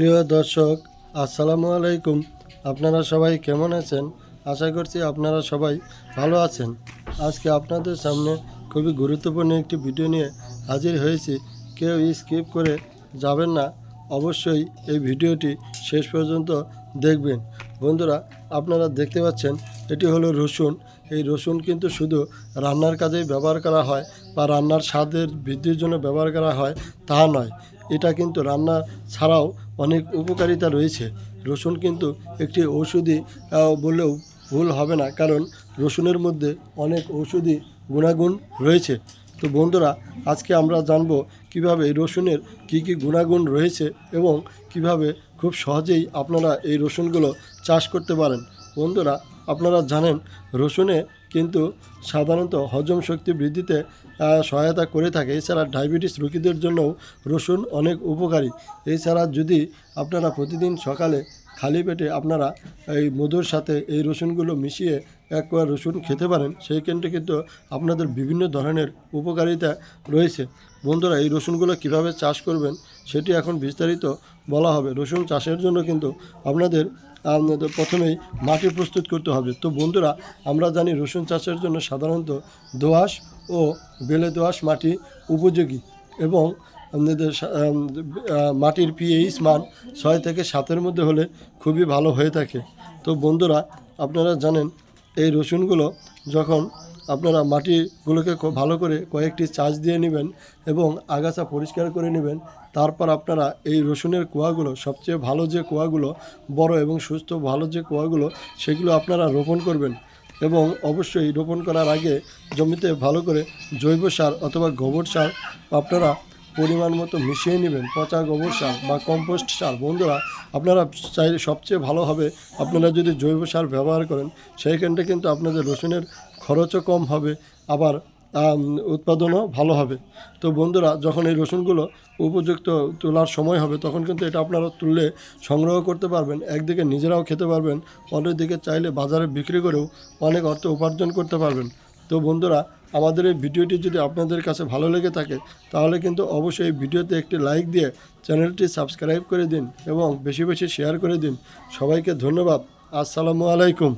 প্রিয় দর্শক, আসসালামু আলাইকুম। আপনারা সবাই কেমন আছেন? আশা করছি আপনারা সবাই ভালো আছেন। আজকে আপনাদের সামনে খুবই গুরুত্বপূর্ণ একটি ভিডিও নিয়ে হাজির হয়েছি। কেউ স্কিপ করে যাবেন না। অবশ্যই এই ভিডিওটি শেষ পর্যন্ত দেখবেন। বন্ধুরা, আপনারা দেখতে পাচ্ছেন, এটি হলো রসুন। এই রসুন কিন্তু শুধু রান্নার কাজেই ব্যবহার করা হয় বা রান্নার স্বাদের বৃদ্ধির জন্য ব্যবহার করা হয় তা নয়। এটা কিন্তু রান্না ছাড়াও অনেক উপকারিতা রয়েছে। রসুন কিন্তু একটি ঔষধি বললেও ভুল হবে না, কারণ রসুনের মধ্যে অনেক ঔষধি গুণাগুণ রয়েছে। তো বন্ধুরা, আজকে আমরা জানব কীভাবে রসুনের কি কি গুণাগুণ রয়েছে এবং কীভাবে খুব সহজেই আপনারা এই রসুনগুলো চাষ করতে পারেন। বন্ধুরা, আপনারা জানেন, রসুনে কিন্তু সাধারণত হজম শক্তি বৃদ্ধিতে সহায়তা করে থাকে। এছাড়া ডায়াবেটিস রোগীদের জন্যও রসুন অনেক উপকারী। এছাড়া যদি আপনারা প্রতিদিন সকালে খালি পেটে আপনারা এই মধুর সাথে এই রসুনগুলো মিশিয়ে এক কোয়া রসুন খেতে পারেন, সেই কেন্দ্রে কিন্তু আপনাদের বিভিন্ন ধরনের উপকারিতা রয়েছে। বন্ধুরা, এই রসুনগুলো কীভাবে চাষ করবেন সেটি এখন বিস্তারিত বলা হবে। রসুন চাষের জন্য কিন্তু আপনাদের প্রথমেই মাটি প্রস্তুত করতে হবে। তো বন্ধুরা, আমরা জানি রসুন চাষের জন্য সাধারণত দোআঁশ ও বেলে দোআঁশ মাটি উপযোগী এবং আপনাদের মাটির পিএইচ মান ছয় থেকে সাতের মধ্যে হলে খুবই ভালো হয়ে থাকে। তো বন্ধুরা, আপনারা জানেন, এই রসুনগুলো যখন আপনারা মাটিগুলোকে ভালো করে কয়েকটি চাষ দিয়ে নেবেন এবং আগাছা পরিষ্কার করে নেবেন, তারপর আপনারা এই রসুনের কুয়াগুলো, সবচেয়ে ভালো যে কুয়াগুলো, বড় এবং সুস্থ ভালো যে কুয়াগুলো, সেগুলো আপনারা রোপণ করবেন এবং অবশ্যই রোপণ করার আগে জমিতে ভালো করে জৈব সার অথবা গোবর সার আপনারা পরিমাণ মতো মিশিয়ে নেবেন, পচা গোবর সার বা কম্পোস্ট সার। বন্ধুরা, আপনারা চাইলে সবচেয়ে ভালো হবে আপনারা যদি জৈব সার ব্যবহার করেন, সেইখানটা কিন্তু আপনাদের রসুনের খরচও কম হবে, আবার উৎপাদনও ভালো হবে। তো বন্ধুরা, যখন এই রসুনগুলো উপযুক্ত তোলার সময় হবে, তখন কিন্তু এটা আপনারা তুললে সংগ্রহ করতে পারবেন, একদিকে নিজেরাও খেতে পারবেন, অন্যদিকে চাইলে বাজারে বিক্রি করেও অনেক অর্থ উপার্জন করতে পারবেন। তো বন্ধুরা আমাদের এই ভিডিওটি যদি আপনাদের কাছে ভালো লেগে থাকে, তাহলে কিন্তু অবশ্যই এই ভিডিওতে একটি লাইক দিয়ে চ্যানেলটি সাবস্ক্রাইব করে দিন এবং বেশি বেশি শেয়ার করে দিন। সবাইকে ধন্যবাদ। আসসালামু আলাইকুম।